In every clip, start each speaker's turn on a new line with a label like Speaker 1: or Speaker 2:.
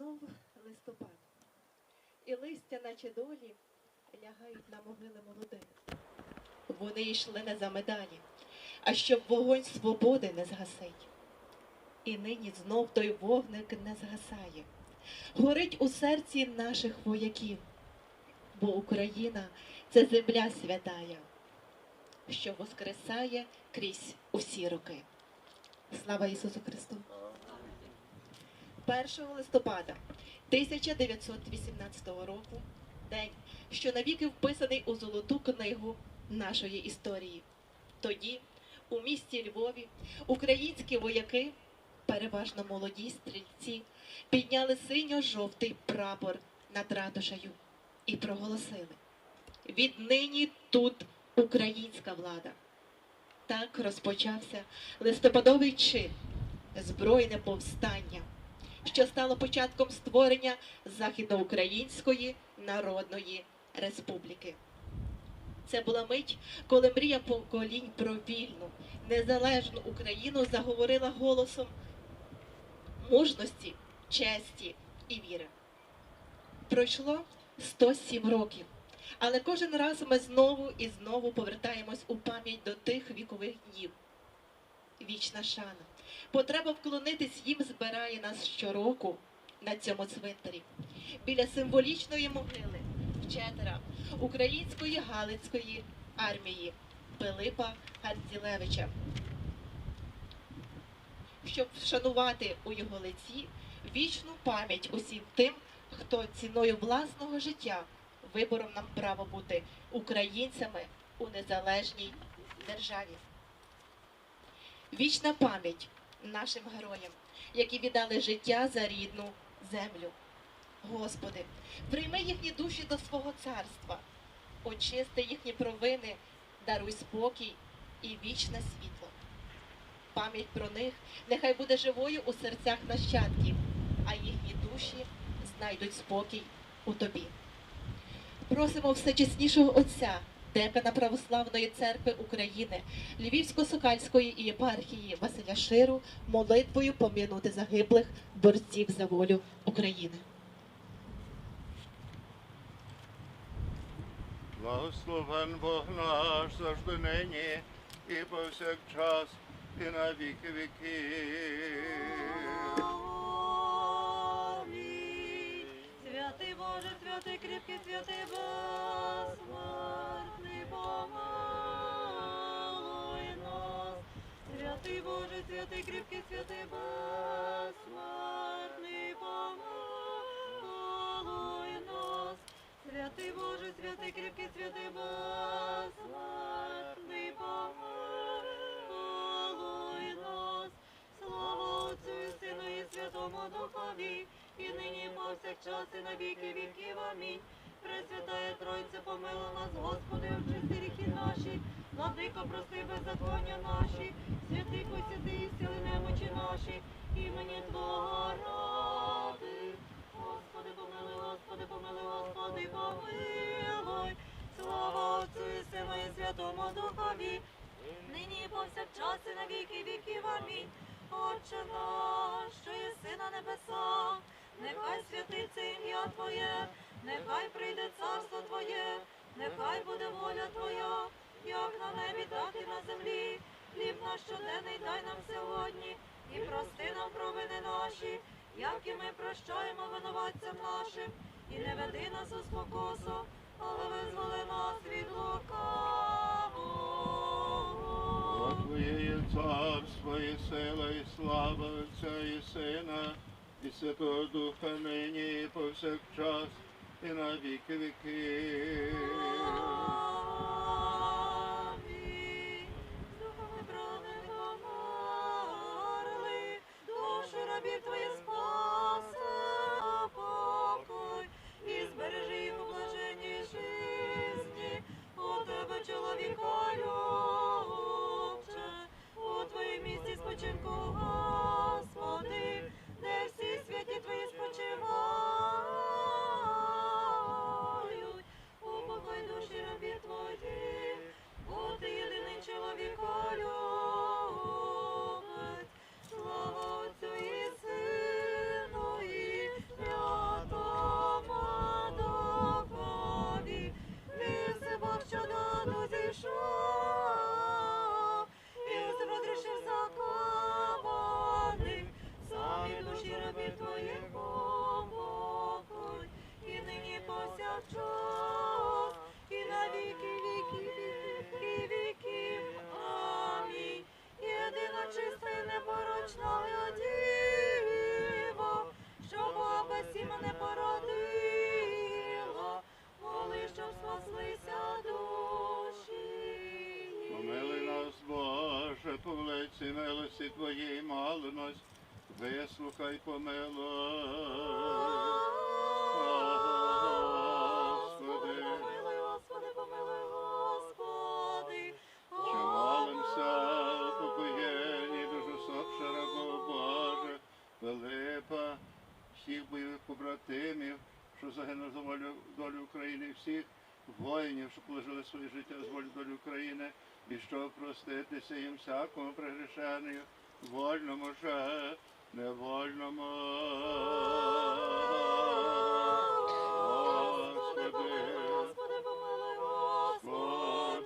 Speaker 1: Знов листопад, і листя, наче долі, лягають на могили молодих. Вони йшли не за медалі, а щоб вогонь свободи не згасить. І нині знов той вогник не згасає, горить у серці наших вояків, бо Україна це земля святая, що воскресає крізь усі роки. Слава Ісусу Христу! 1 листопада 1918 року день, що навіки вписаний у золоту книгу нашої історії. Тоді, у місті Львові, українські вояки, переважно молоді стрільці, підняли синьо-жовтий прапор над ратушею і проголосили: віднині тут українська влада. Так розпочався листопадовий чин, збройне повстання, що стало початком створення Західноукраїнської Народної Республіки. Це була мить, коли мрія поколінь про вільну, незалежну Україну заговорила голосом мужності, честі і віри. Пройшло 107 років, але кожен раз ми знову і знову повертаємось у пам'ять до тих вікових днів. Вічна шана. Потреба вклонитись їм збирає нас щороку на цьому цвинтарі. Біля символічної могили вчетера української Галицької армії Пилипа Гардзілевича. Щоб вшанувати у його лиці вічну пам'ять усім тим, хто ціною власного життя вибором нам право бути українцями у незалежній державі. Вічна пам'ять нашим героям, які віддали життя за рідну землю. Господи, прийми їхні душі до свого царства, очисти їхні провини, даруй спокій і вічне світло. Пам'ять про них нехай буде живою у серцях нащадків, а їхні душі знайдуть спокій у тобі. Просимо всечеснішого Отця, декана Православної церкви України, Львівсько-Сокальської єпархії Василя Ширу молитвою пом'янути загиблих борців за волю України.
Speaker 2: Благословен Бог наш завжди нині і повсякчас, і на віки віків.
Speaker 3: Святий Боже, святий кріпкий, святий безсмертний, Святий кріпкий, святий безсмертний, помилуй нас. Святий Боже, святий кріпкий, святий безсмертний, помилуй нас. Слава Отцю і Сину і Святому Духові, і нині повсякчас і на віки віків. Амінь. Пресвятає Тройце, помилуй нас, Господи, очисти гріхи наші, владико, прости беззаконня наші, святий посвяти і сили немочі наші, імені Твого ради. Господи, помилуй, Господи, помилуй, Господи, помилуй. Слава Отцю і Сину і Святому Духові, нині і повсякчас і на віки віків. Амінь. Отче наш, що єси на небесах, нехай святиться ім'я Твоє, нехай прийде царство Твоє, нехай буде воля Твоя, як на небі, так і на землі. Хліб наш щоденний дай нам сьогодні, і прости нам провини наші, як і ми прощаємо винуватцям нашим, і не веди нас у спокусу, але визволи нас від лукавого.
Speaker 2: Твоє є царство, і сила, і слава Отця і Сина, і Святого Духа нині і повсякчас, і на віки віків.
Speaker 3: У
Speaker 2: покоєнні дуже сопше рабов Боже, Пилипа, всіх бойових побратимів, що загинули за волю долю України, всіх воїнів, що положили своє життя з волі долі України, і що проститися їм всякому пригрішенню, вольному же, невольному. Бог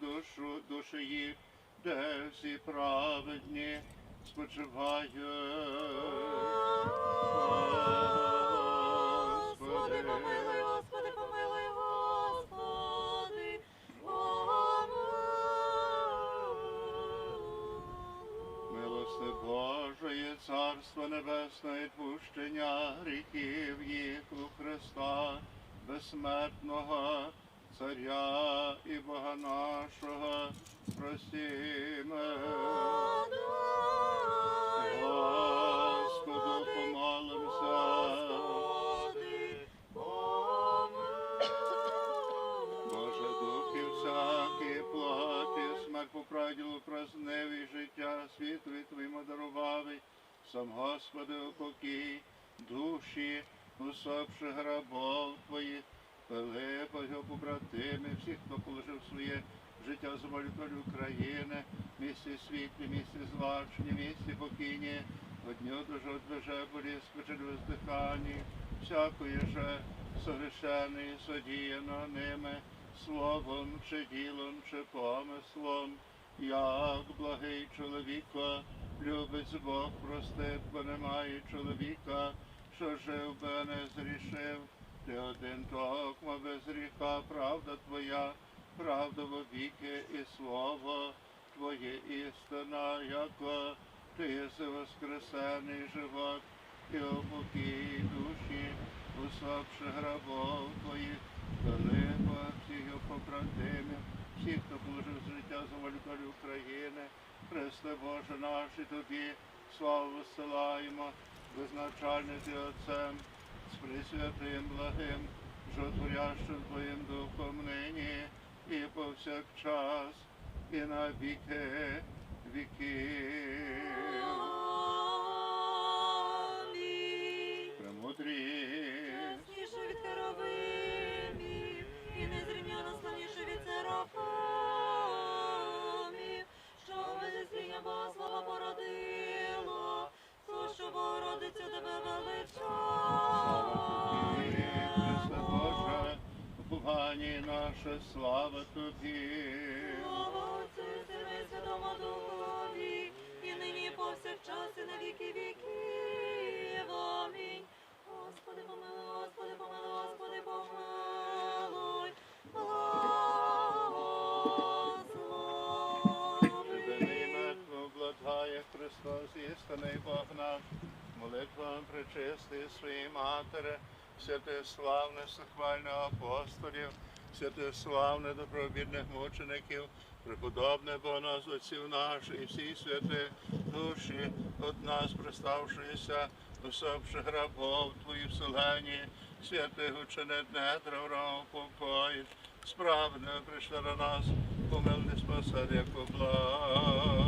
Speaker 2: душу, душі їх, де всі праведні спочивають. Царство Небесне, відпущення гріхів їх у Христа, безсмертного Царя і Бога нашого, простіме. Господу помолимся. По праділу празниві життя, світові Твоїм дарувавий, сам Господи упокій, душі, усопши грабов Твоїх, Пилипа, його побратими, всіх, хто положив своє життя за волю України, місці світлі, місці злачні, місці покійні, одню дуже одвеже болі, спочили воздихані, всякої же согрешений, содіяно ними, словом чи ділом, чи помислом, як благий чоловіка, любить Бог простив, бо немає чоловіка, що жив би не зрішив. Ти один токма без гріха, правда твоя, правда вовіки і слово Твоє істина, яко ти єси воскресений живот, і опокій душі, усопши грабов твоїх, всіх його побратимів, всіх, хто положив життя за волю України, Христе Боже наш, і тобі славу висилаємо, визначальний ти Отцем, з присвятим благим, жотворящим Твоїм Духом нині і повсякчас, і на віки віків. Уповання наше, слава тобі.
Speaker 3: Слава Отцю і Сину і Святому Духові, і нині повсякчас, і на віки віків. Амінь. Господи, помилуй, Господи, помилуй, Господи, помилуй. Благослови.
Speaker 2: мертво обладає Христос, істинний Бог молитвам причистої своєї Матери, святих славних сухвальних апостолів, святих славних добробідних мучеників, преподобне Бо нас, отців наших і всіх святих душі, от нас приставшися, усопши грабов Твої вселені, святих недра врагов покоїть, справне прийшли до нас, помилуй спасати, як облаг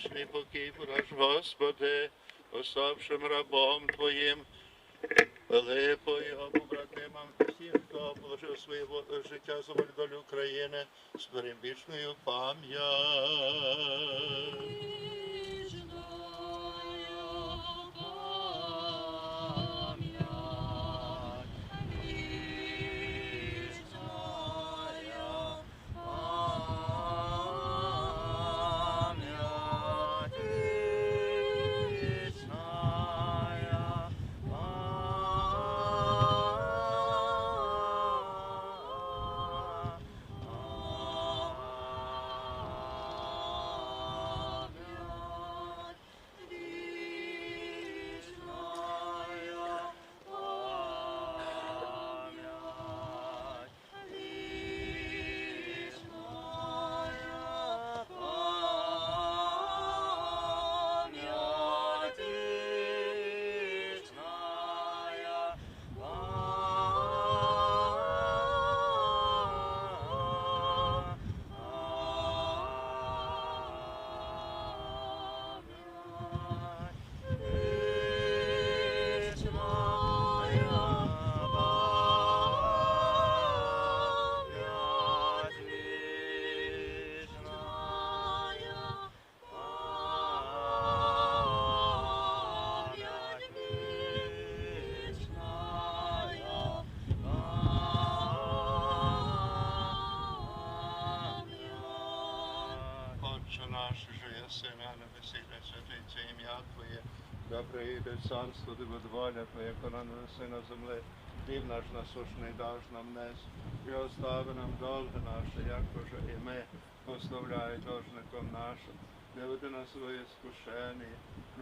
Speaker 2: вічний покій подаш, Господи, оставшим рабом Твоїм, його побратимам, всім, хто положив своє життя за волю України, з перебічною пам'ять. Да прийде царство воля Твоя, яка нанеси на землі. Хліб наш насушний даж нам нес, і остави нам долги наші, як уже і ми оставляй должником нашим. Не веди нас своє скушені,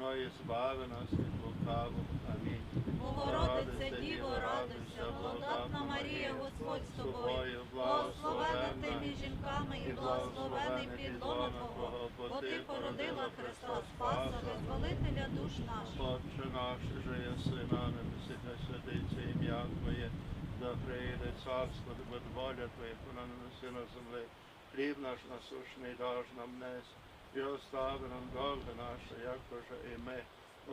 Speaker 2: но і збави нас від лукавого. Амінь.
Speaker 3: Богородице, Діво, радуйся, благодатна Марія, Господь з тобою, благословена ти між жінками і благословений підлона Твого, бо ти породила Христа Спаса, визволителя душ наших.
Speaker 2: Отче наш, же єси на небесі, святиться ім'я Твоє, да прийде царство, да буде воля Твоя, яку на на землі. Хліб наш насущний даж нам нес, і остави нам долги наші, як і ми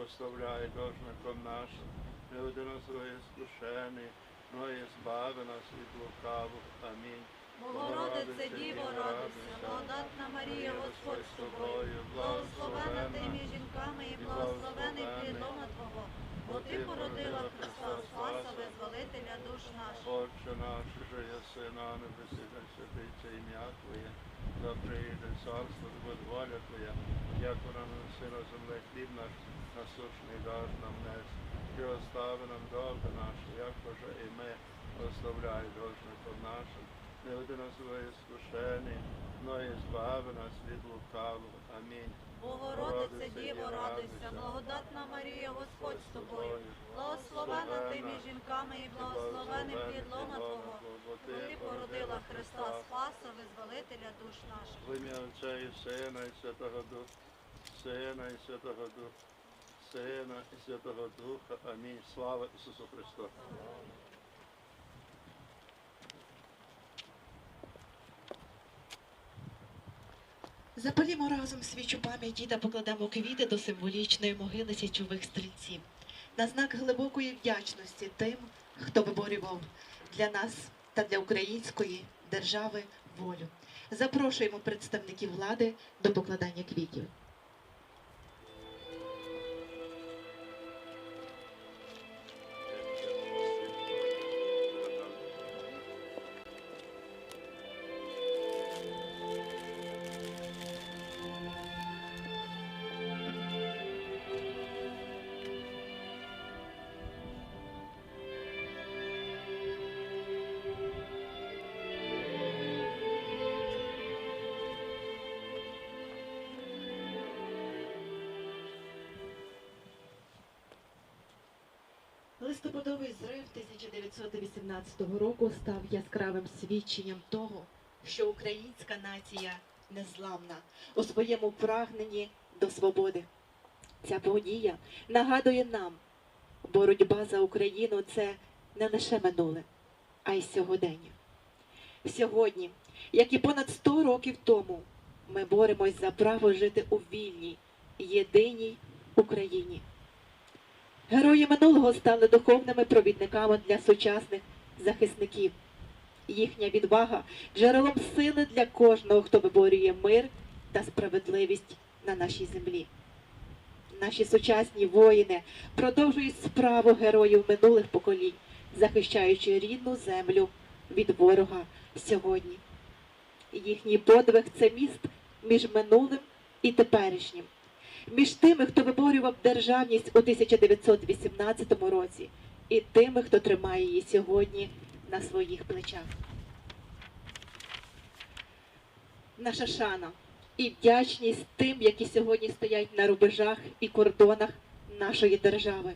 Speaker 2: оставляй должником нашим. Не веди нас своє скушення, но і збави нас від лукавого. Амінь.
Speaker 3: Богородице, Діво, радуйся, благодатна Марія, Господь з тобою, благословена ти між жінками і благословений підлона Твого, бо ти породила Христа Спаса, визволителя душ наших.
Speaker 2: Отче наш, же єси на небесі, да святиться ім'я Твоє, да прийде царство, буде воля Твоя, як вона на неси на землі хліб наш, насущний даж нам нес, і остави нам долги наші, як уже і ми оставляй должником нашим. Не веди нас своє скушення, но і збави нас від лукавого. Амінь.
Speaker 3: Богородице, Діво, радуйся, благодатна Марія, Господь з тобою, благословена ти між жінками і благословений підлона Твого, бо ти породила Христа Спаса, визволителя душ наших.
Speaker 2: В ім'я Отця і Сина і Святого Духа, Сина і Святого Духа, Сина і Святого Духа. Амінь. Слава Ісусу Христу.
Speaker 1: Запалімо разом свічу пам'яті та покладемо квіти до символічної могили січових стрільців на знак глибокої вдячності тим, хто виборював для нас та для української держави волю. Запрошуємо представників влади до покладання квітів. Листопадовий зрив 1918 року став яскравим свідченням того, що українська нація незламна у своєму прагненні до свободи. Ця подія нагадує нам, боротьба за Україну це не лише минуле, а й сьогодення. Сьогодні, як і понад 100 років тому, ми боремось за право жити у вільній, єдиній Україні. Герої минулого стали духовними провідниками для сучасних захисників. Їхня відвага джерелом сили для кожного, хто виборює мир та справедливість на нашій землі. Наші сучасні воїни продовжують справу героїв минулих поколінь, захищаючи рідну землю від ворога сьогодні. Їхній подвиг це міст між минулим і теперішнім між тими, хто виборював державність у 1918 році, і тими, хто тримає її сьогодні на своїх плечах. Наша шана і вдячність тим, які сьогодні стоять на рубежах і кордонах нашої держави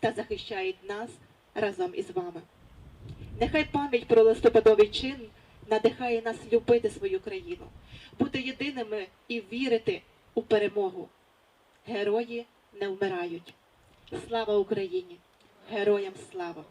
Speaker 1: та захищають нас разом із вами. Нехай пам'ять про листопадовий чин надихає нас любити свою країну, бути єдиними і вірити у перемогу. Герої не вмирають. Слава Україні! Героям слава!